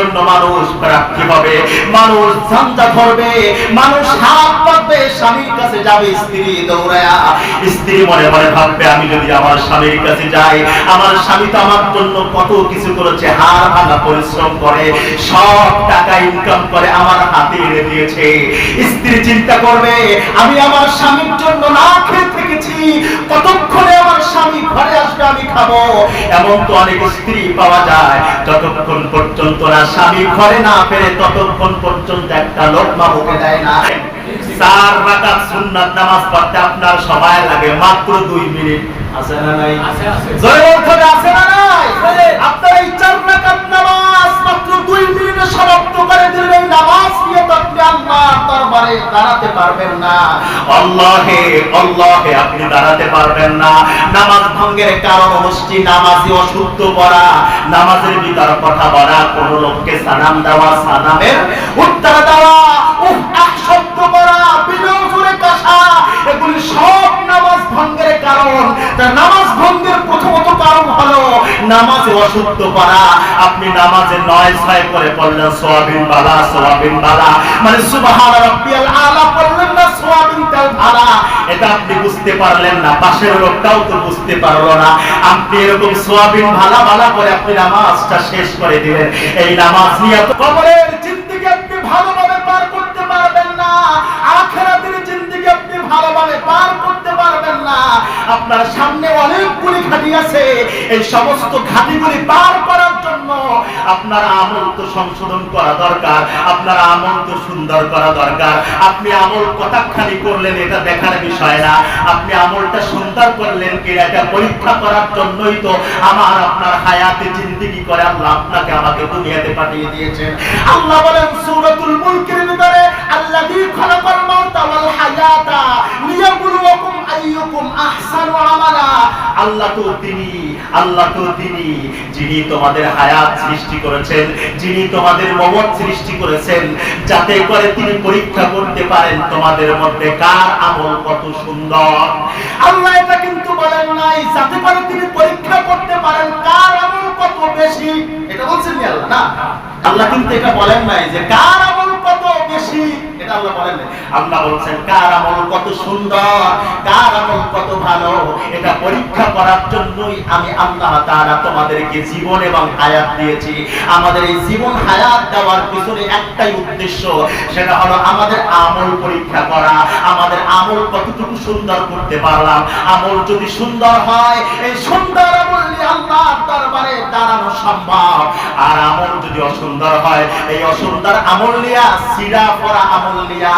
জন্য মানুষ প্রার্থী হবে, মানুষ ঝঞ্ঝা ধরবে, মানুষ হাত পাতবে, স্বামীর কাছে যাবে, স্ত্রী দৌড়ায়া। স্ত্রী মনে মনে ভাববে, আমি যদি আমার স্বামীর কাছে যাই, আমার স্বামী তো আমার জন্য কত কিছু করেছে, হার ভাঙা পরিশ্রম করে, সব টাকা ইনকাম করে আমার হাতে এনে দিয়েছে। স্ত্রী চিন্তা করবে, আমি আমার স্বামীর জন্য না খেয়ে থেকেছি, কতক্ষণে আমার স্বামী ঘরে আসবে আমি খাব? এমন তো অনেক স্ত্রী পাওয়া যায়, যতক্ষণ পর্যন্ত না স্বামী ঘরে না ফেরে ততক্ষণ পর্যন্ত একটা লোকমা মুখে দেয় না। চার রাকাত সুন্নাত নামাজ পড়তে আপনার সময় লাগে মাত্র দুই মিনিট। আছে না নাই? আছে, আছে। জয় অর্থে আছে না নাই? আপনার এই চার দাঁড়াতে পারবেন না। আল্লাহে আল্লাহে আপনি দাঁড়াতে পারবেন না। নামাজ ভঙ্গের কারণ হচ্ছে নামাজি অশুদ্ধ করা নামাজের ভিতর কথা বলা, কোন লোককে সালাম দেওয়া, সালামের উত্তর দেওয়া শব্দ করা বিজয় জোরে কাশা এগুলি সব নামাজ ভঙ্গের কারণ। তা নামাজ ভঙ্গের প্রথমত কারণ হলো নামাজে আপনি নামাজে নয় ছয় করে পড়লেন সোয়াবিন বালা সোয়াবিন বালা। মানে সুবহান আলা পড়লেন না সোয়াবিন ভালা এটা আপনি বুঝতে পারলেন না, পাশের লোকটাও তো বুঝতে পারল না। আপনি এরকম সোয়াবিন ভালা ভালা করে আপনি নামাজটা শেষ করে দিলেন। এই নামাজ নিয়ে কবরের আপনি ভালোভাবে না, আপনার সামনে অনেকগুলি ঘাটি আছে। এই সমস্ত ঘাটিগুলি পার করার জন্য আপনার আমল তো সংশোধন করা দরকার, আপনার আমল তো সুন্দর করা দরকার। আপনি আমল কটাক্ষানি করলেন, এটা দেখার বিষয় না। আপনি আমলটা সুন্দর করলেন কি, এটা পরীক্ষা করার জন্যই তো আমার আপনার হায়াতে জিন্দেগি করে আল্লাহ আপনাকে আমাকে দুনিয়াতে পাঠিয়ে দিয়েছেন। আল্লাহ বলেন, সূরাতুল মুলকের ভিতরে, আল্লাযী খালাকাল মাউতা ওয়াল হায়াতা লিয়াবলুয়াকুম আইয়ুকুম আহসানু আমালা। আল্লাহ তো তিনি, আল্লাহ তো তিনি। যিনি তোমাদের হায়াত সৃষ্টি করেছেন, যিনি তোমাদের মমত সৃষ্টি করেছেন, যাতে করে তিনি পরীক্ষা করতে পারেন তোমাদের মধ্যে কার আমল কত সুন্দর। আল্লাহ এটা কিন্তু বলেন নাই, যাতে করে তিনি পরীক্ষা করতে পারেন কার আমল কত বেশি। এটা বলছেন না আল্লাহ কিন্তু এটা বলেন নাই যে কার আমল আল্লাহ বলেন আল্লাহ বলছেন, কার আমল কত সুন্দর, কার আমল কত ভালো, এটা পরীক্ষা করার জন্যই আমি আল্লাহ তাআলা তোমাদেরকে জীবন এবং হায়াত দিয়েছি। আমাদের এই জীবন হায়াত দেওয়ার পিছনে একটাই উদ্দেশ্য, সেটা হলো আমাদের আমল পরীক্ষা করা। আমাদের আমল কতটুকু সুন্দর করতে পারলাম, আমল যদি সুন্দর হয়, এই সুন্দর আমল নিয়ে আল্লাহর দরবারে দাঁড়ানো সম্ভব। আর আমল যদি অসুন্দর হয়, এই অসুন্দর আমল নিয়া সিরা পড়া আমল নিয়া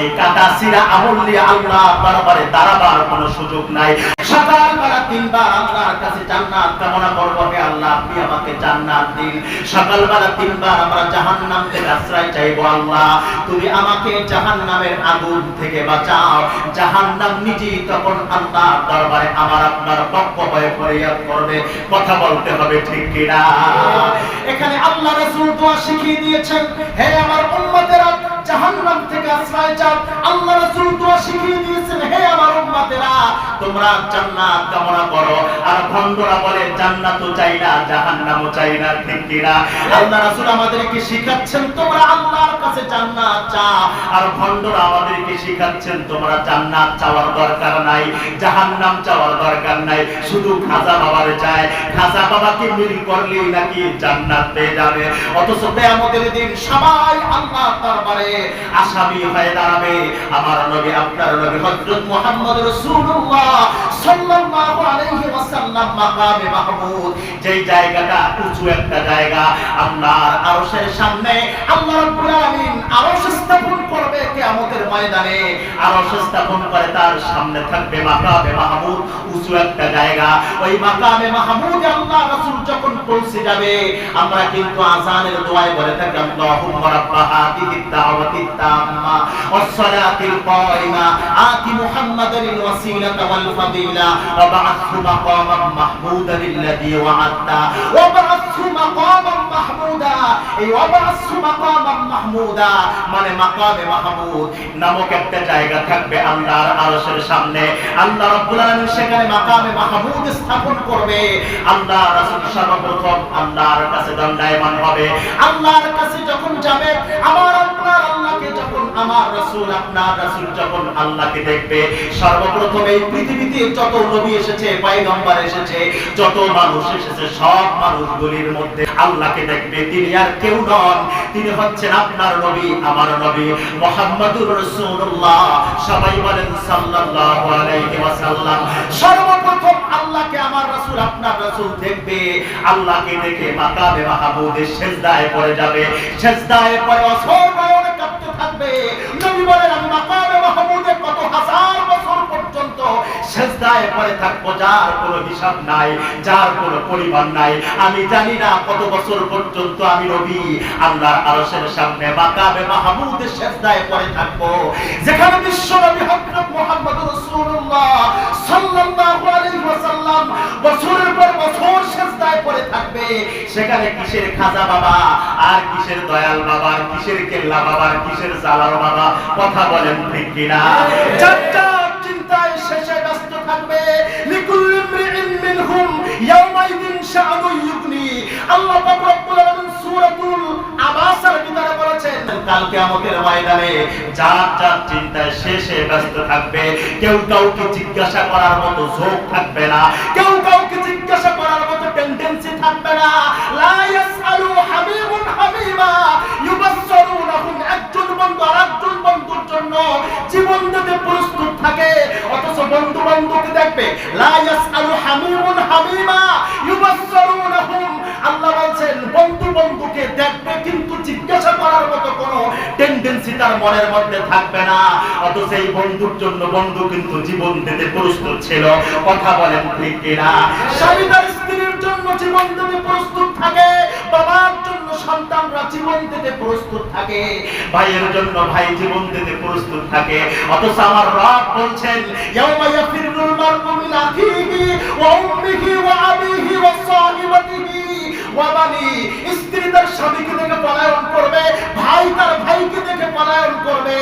এই কাটা সিরা আমল নিয়া আল্লাহ দরবারে দাঁড়াবার কোনো সুযোগ নাই। সকালবেলা তিনবার আল্লাহর কাছে জান্নাত কামনা করব হে আল্লাহ, আপনি আমাকে জান্নাত দিন। সকালবেলা তিনবার আমরা জাহান্নাম থেকে আশ্রয় চাইব আল্লাহ। তুমি আমাকে জাহান্নামের আগুন থেকে বাঁচাও। জাহান্নাম নিজেই তখন আল্লাহ দরবারে আমার আপনার পক্ষ হয়ে ফরিয়াদ করবে। কথা বলতে হবে ঠিক কিনা? এখানে আল্লাহ রাসূল দোয়া শিখিয়ে দিয়েছেন, হে আমার উম্মতেরা জাহান্নাম থেকে আশ্রয় চাও। আল্লাহ রাসূল তো শিখিয়ে দিয়েছেন, হে আমার উম্মতেরা, তোমরা জান্নাত কামনা করো। ভণ্ডরা বলে, জান্নাতও চাই না, জাহান্নামও চাই না, ঠিক কিনা? আল্লাহ রাসূল আমাদেরকে শিখাচ্ছেন, তোমরা আল্লাহর কাছে জান্নাত চাও। আর ভণ্ডরা আমাদেরকে শিখাচ্ছেন, তোমরা জান্নাত চাওয়ার দরকার নাই, জাহান্নাম চাওয়ার দরকার নাই, শুধু খাজা বাবারে চায় খাজা বাবাকে মিল করলেই নাকি জান্নাত পেয়ে যাবে। অথচ কিয়ামতের দিন সবাই আল্লাহ দরবারে আসামি হয়ে দাঁড়াবে। আমার নবী, আপনার নবী হযরত মুহাম্মদ রাসূলুল্লাহ সাল্লাল্লাহু আলাইহি ওয়াসাল্লাম মাকামে মাহমুদ। যেই জায়গাটা উঁচু একটা জায়গা, আল্লাহর আরশের সামনে আল্লাহ রাব্বুল আলামিন আরশ স্থাপন করবে কিয়ামতের ময়দানে। আরশ স্থাপন করে তার সামনে থাকবে মাকামে মাহমুদ, উঁচু একটা জায়গা। ওই মাকামে মাহমুদ আল্লাহ রাসূল যখন পৌঁছে যাবে, আমরা কিন্তু আযানের দোয়ায় বলে থাকি, আল্লাহুম্মা রাব্বা হাদিহি দাওয়াতিত তাম্মা ওয়াস সালাতিল কাইমা আতি মুহাম্মাদানিল ওয়াসিলাতা ওয়াল ফাদিলা, ওয়া মাহমুদান আল্লাযী ওয়া'আদতা। ওয়াবআসহু মাকামান মাহমুদা। এই ওয়াবআসহু মাকামান মাহমুদা মানে মাকামে মাহমুদ নামক একটা জায়গা থাকবে আল্লাহর আরশের সামনে। আল্লাহ রাব্বুল আলামিন সেখানে মাকামে মাহমুদ স্থাপন করবে। আল্লাহ রাসূল সর্বপ্রথম আল্লাহর কাছে দণ্ডায়মান হবে। আল্লাহর কাছে যখন যাবে, আমার আপনার আল্লাহকে যখন আমার রাসূল, আপনার রাসূল যখন আল্লাহকে দেখবে, সর্বপ্রথম পৃথিবীতে যত নবী এসেছে, পয়গম্বর এসেছে, যত মানুষ এসেছে, সব মানুষগুলির মধ্যে আল্লাহকে দেখবে। তিনি আর কেউ নন। তিনি হচ্ছেন আপনার নবী, আমার নবী মুহাম্মাদুর রাসূলুল্লাহ সবাই বলেন সাল্লাল্লাহু আলাইহি ওয়াসাল্লাম। সর্বপ্রথম আল্লাহকে আমার রাসূল, আপনার রাসূল দেখবে। আল্লাহকে দেখে মাকামে মাহমুদে সেজদায় পড়ে যাবে। সেজদায় পড়ে অসর বলেন আমি মাকামে মাহমুদে কত হাজার বছর পর্যন্ত সেজদায় পড়ে থাকব, যার কোনো হিসাব নাই, যার কোনো পরিমাণ নাই। আমি জানি না কত বছর পর্যন্ত আমি নবী, আল্লাহর আরশের সামনে মাকামে মাহমুদে সেজদায় পড়ে থাকব। যেখানে বিশ্ব নবী হযরত মুহাম্মদ রাসূলুল্লাহ সাল্লাল্লাহু আলাইহি ওয়াসাল্লাম বছরের পর বছর সেজদায় পড়ে থাকবে। সেখানে কিসের খাজা বাবা? আর কিসের দয়াল বাবা? আর কিসের কেল্লা বাবা? আর কিসের জালাল বাবা? কথা বলেন ঠিক কিনা? চারটা চিন্তায় শেষে ব্যস্ত থাকবে, কেউ কাউকে জিজ্ঞাসা করার মতো থাকবে না একজন বন্ধু বন্ধুর জন্য জীবন দিতে প্রস্তুত বন্ধু দেখবে। আল্লাহ বলছেন, বন্ধু বন্ধুকে দেখবে কিন্তু জিজ্ঞাসা করার মতো কোনো টেন্ডেন্সি তার মনের মধ্যে থাকবে না। অথচ এই বন্ধুর জন্য বন্ধু কিন্তু জীবন দিতে প্রস্তুত ছিল। কথা বলেন ঠিক কিনা? স্বামী তার স্ত্রীর জন্য জীবন দিতে প্রস্তুত থাকে, বাবার জন্য সন্তানরা জীবন দিতে প্রস্তুত থাকে। ভাইয়ের জন্য ভাই জীবন দিতে প্রস্তুত থাকে। অথচ আমার রব বলছেন, ইয়াউমা ইয়াফিরুল মারউ মিন আখিহি ওয়া উম্মিহি ওয়া আবিহি ওয়া সাহিবাতিহি স্ত্রী তার স্বামীকে দেখে পলায়ন করবে, ভাই তার ভাইকে দেখে পলায়ন করবে।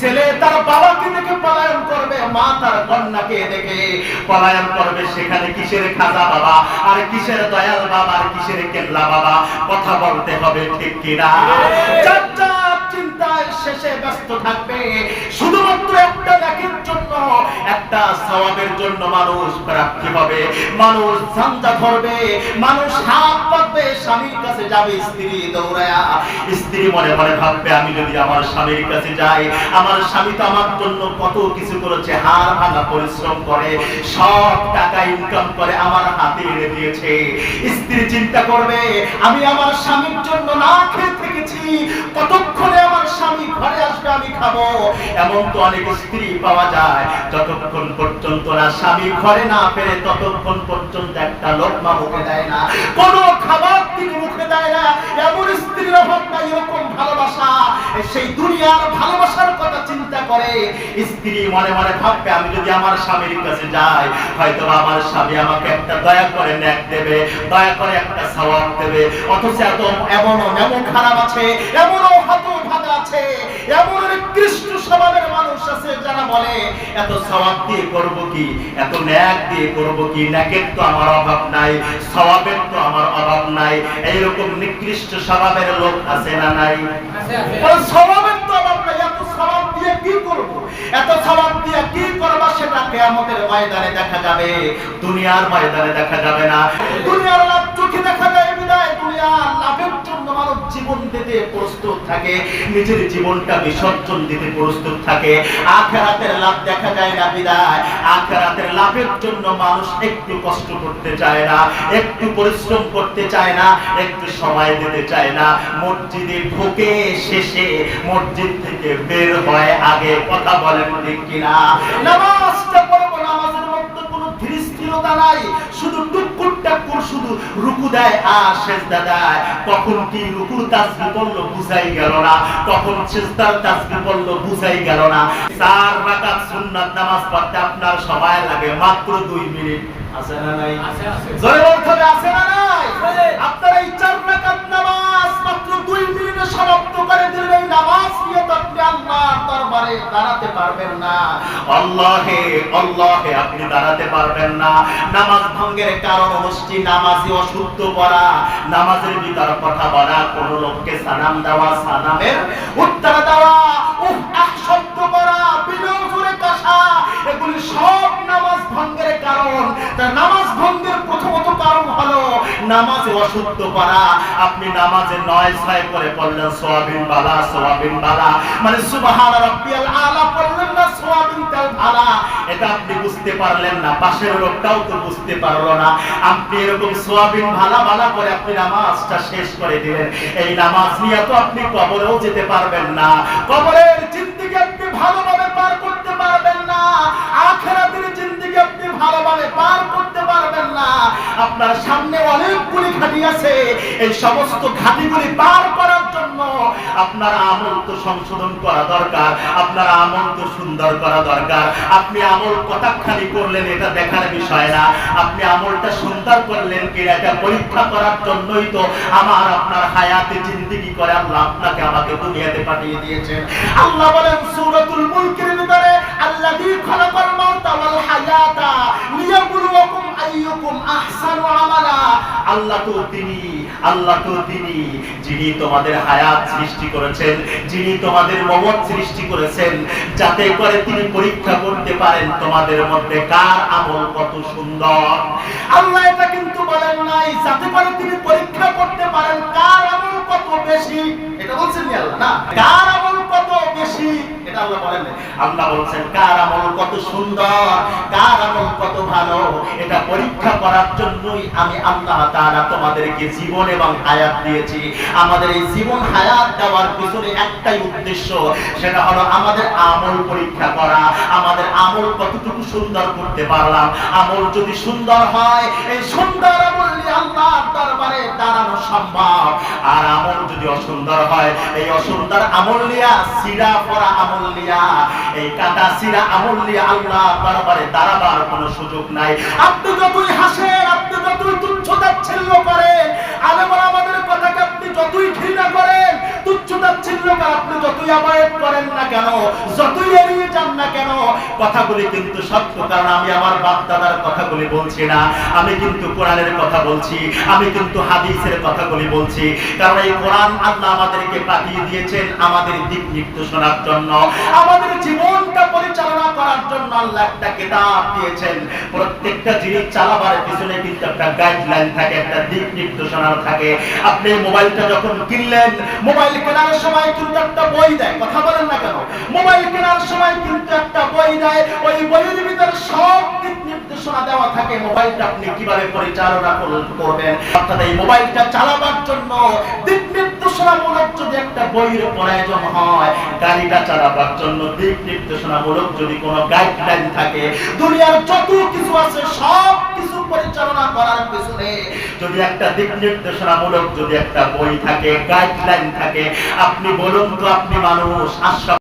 ছেলে তার বাবাকে দেখে পলায়ন করবে মা তার কন্যাকে দেখে পলায়ন করবে। সেখানে কিসের খাজা বাবা? আর কিসের দয়াল বাবা? আর কিসের কেল্লা বাবা? কথা বলতে হবে ঠিক কিনা? যার যার শেষে ব্যস্ত থাকবে। শুধুমাত্র একটা নেকির জন্য, একটা সওয়াবের জন্য মানুষ প্রাপ্তি হবে। মানুষ ঝঞ্ঝা ধরবে, মানুষ হাত পাতবে, স্বামীর কাছে যাবে, স্ত্রী দৌড়ায়া। স্ত্রী মনে মনে ভাববে, আমি যদি আমার স্বামীর কাছে যাই, আমার স্বামী তো আমার জন্য কত কিছু করেছে হাড় ভাঙা পরিশ্রম করে, সব টাকা ইনকাম করে আমার হাতে এনে দিয়েছে। স্ত্রী চিন্তা করবে, আমি আমার স্বামীর জন্য না খেয়ে থেকেছি কতক্ষণে আমার স্বামী ঘরে আসবে আমি খাব। এমন তো অনেক স্ত্রী পাওয়া যায়, যতক্ষণ পর্যন্ত না স্বামী ঘরে না ফেরে, ততক্ষণ পর্যন্ত একটা লোকমা মুখে দেয় না। কোনো খাবার তিনি মুখে দেয় না। এমন স্ত্রীর অভাব নাই, এরকম ভালোবাসা। সেই দুনিয়ার ভালোবাসার চিন্তা করে স্ত্রী মনে মনে ভাববে আমি যদি আমার স্বামীর কাছে যাই হয়তো আমার স্বামী আমাকে একটা দয়া করে ন্যাক দেবে দয়া করে একটা সওয়াব দেবে। অথচ এত এমন এমন খারাপ আছে এমনও হত ভাগা আছে এমন নিকৃষ্ট স্বভাবের মানুষ আছে যারা বলে এত সওয়াব দিয়ে করব কি? এত ন্যাক দিয়ে করব কি? ন্যাকের তো আমার অভাব নাই সওয়াবের তো আমার অভাব নাই। এইরকম নিকৃষ্ট স্বভাবের লোক আছে না নাই? স্বভাবের কি করব? এত স্বভাব দিয়ে কি করব সেটা কিয়ামতের ময়দানে দেখা যাবে। দুনিয়ার ময়দানে দেখা যাবে না। দুনিয়ার লাভ চোখে দেখা যায় বিদায়। দুনিয়ার লাভের জীবন দিতে প্রস্তুত থাকে, নিজের জীবনটা বিসর্জন দিতে প্রস্তুত থাকে। আখেরাতের লাভ দেখা যায় না বিদায়। আখেরাতের লাভের জন্য মানুষ একটু কষ্ট করতে চায় না, একটু পরিশ্রম করতে চায় না, একটু সময় দিতে চায় না। মসজিদে ঢোকে শেষে মসজিদ থেকে বের হয় আগে। কথা বলেন কিনা? নামাজটা পড়ব স্থিরতা নাই শুধু টুকুরটা করে শুধু রুকু দেয় আর সেজদা দেয়। কখন কি রুকুর তাসবি পড়ল বুঝাই গেল না। কখন সেজদার তাসবি পড়ল বুঝাই গেল না। চার রাকাত সুন্নাত নামাজ পড়তে আপনার সময় লাগে মাত্র দুই মিনিট। আছে না নাই? আছে, আছে। জোরে বলতে হবে আছে না নাই। আপনারা এই চার রাকাত নামাজ দুই সমাপ্ত করে দিলেন নামাজ নিয়ে আপনি আল্লাহর দরবারে দাঁড়াতে পারবেন না। আল্লাহে আল্লাহে আপনি দাঁড়াতে পারবেন না। নামাজ ভঙ্গের কারণ হচ্ছে নামাজি অশুদ্ধ করা নামাজের ভিতর কথা বলা, কোন লোককে সালাম দেওয়া, সালামের উত্তর দেওয়া, উহ শব্দ করা, বিনয় করে কাশা এগুলি সব কারণ নামাজ ভঙ্গের প্রথমত কারণ হলো নামাজে অশুদ্ধ করা। আপনি নামাজে নয় ছয় করে পড়লেন, সোয়াবিন বালা সোয়াবিন বালা। মানে সুবহান আলা পড়লেন না, সোয়াবিন ভালা এটা আপনি বুঝতে পারলেন না, পাশের লোকটাও তো বুঝতে পারল না। আপনি এরকম সোয়াবিন ভালা ভালা করে আপনি নামাজটা শেষ করে দিলেন। এই নামাজ নিয়ে তো আপনি কবরেও যেতে পারবেন না। কবরের জিন্দিগি আপনি ভালোভাবে পার করতে পারবেন না। আপনি ভালোভাবে পার করতে পারবেন না। আপনার সামনে অনেকগুলি ঘাটি আছে। এই সমস্ত ঘাটিগুলি পার করার আপনার আমল তো সংশোধন করা দরকার, আপনার আমল তো সুন্দর করা দরকার। আপনি আমল কতখানি করলেন এটা দেখার বিষয় না। আপনি আমলটা সুন্দর করলেন কি এটা পরীক্ষা করার জন্যই তো আমার আপনার হায়াতে জিন্দিগি করে আল্লাহ আপনাকে আমাকে দুনিয়াতে পাঠিয়ে দিয়েছেন। আল্লাহ বলেন, সূরাতুল মুলকের ভিতরে, আল্লাযী খালাকাল মাউতা ওয়াল হায়াতা লিয়াবলুয়াকুম আইয়ুকুম আহসানু আমালা। আল্লাহ তো তিনি, আল্লাহ তো তিনি। যিনি তোমাদের হায়াত সৃষ্টি করেছেন, যিনি তোমাদের মমত সৃষ্টি করেছেন, যাতে করে তিনি পরীক্ষা করতে পারেন তোমাদের মধ্যে কার আমল কত সুন্দর। আল্লাহ এটা কিন্তু বলেন নাই, যাতে করে তিনি পরীক্ষা করতে পারেন কার আমল কত বেশি। এটা বলছেন আল্লাহ, না? কার আমল কত বেশি? এটা আল্লাহ বলেন। আল্লাহ বলছেন, কার আমল কত সুন্দর, কার আমল ভালো, এটা পরীক্ষা করার জন্যই আমি আল্লাহ তাআলা তোমাদেরকে জীবন এবং হায়াত দিয়েছি। আমাদের এই জীবন হায়াত দেওয়ার পিছনে একটাই উদ্দেশ্য, সেটা হলো আমাদের আমল পরীক্ষা করা। আমাদের আমল কতটুকু সুন্দর করতে পারলাম। আমল যদি সুন্দর হয়, এই সুন্দর আমল নিয়ে আল্লাহর দরবারে দাঁড়ানো সম্ভব। আর আমল যদি অসুন্দর হয়, এই অসুন্দর আমল নিয়া, সিরা পরা আমল নিয়া, এই কাটা সিরা আমল নিয়ে আল্লাহ দরবারে দাঁড়াবার কোনো সুযোগ নাই। আপনি যতই হাসেন আপনি যতই তুচ্ছ তাচ্ছিল্য করেন আলেমরা আমাদের কথাকে আপনি যতই ঘৃণা করেন, তুচ্ছ তাচ্ছিল্য করেন আপনি যতই আবায়ত করেন না কেন, যতই যান না কেন? কথাগুলি কিন্তু সত্য, কারণ আমি আমার বাপ দাদার কথাগুলি বলছি না। আমি কিন্তু কোরআনের কথা বলছি, আমি কিন্তু হাদিসের কথাগুলি বলছি। কারণ এই কোরআন আল্লাহ আমাদেরকে পাঠিয়ে দিয়েছেন আমাদের দিক নির্দেশনার জন্য। আমাদের জীবনটা পরিচালনা করার জন্য আল্লাহ একটা কিতাব দিয়েছেন। প্রত্যেকটা জিনিস চালাবার পিছনে কিন্তু একটা গাইডলাইন থাকে, একটা দিক নির্দেশনা থাকে। আপনি মোবাইলটা যখন কিনলেন, মোবাইল কেনার সময় কিন্তু একটা বই দেয়, কথা বলেন না কেন? মোবাইল কেনার সময় কিন্তু একটা বই দেয়, ওই বইয়ের ভিতরে সব দিক নির্দেশনা দেওয়া থাকে। মোবাইলটা আপনি কীভাবে পরিচালনা করবেন? অর্থাৎ এই মোবাইলটা চালাবার জন্য দিক নির্দেশনামূলক যদি একটা বইয়ের প্রয়োজন হয়, গাড়িটা চালাবার জন্য দিক নির্দেশনামূলক যদি কোনো গাইডলাইন থাকে, দুনিয়ার যত কিছু আছে, সব কিছু পরিচালনা করার পিছনে যদি একটা দিক নির্দেশনামূলক যদি একটা বই থাকে গাইডলাইন থাকে, আপনি বলুন তো আপনি মানুষ আশা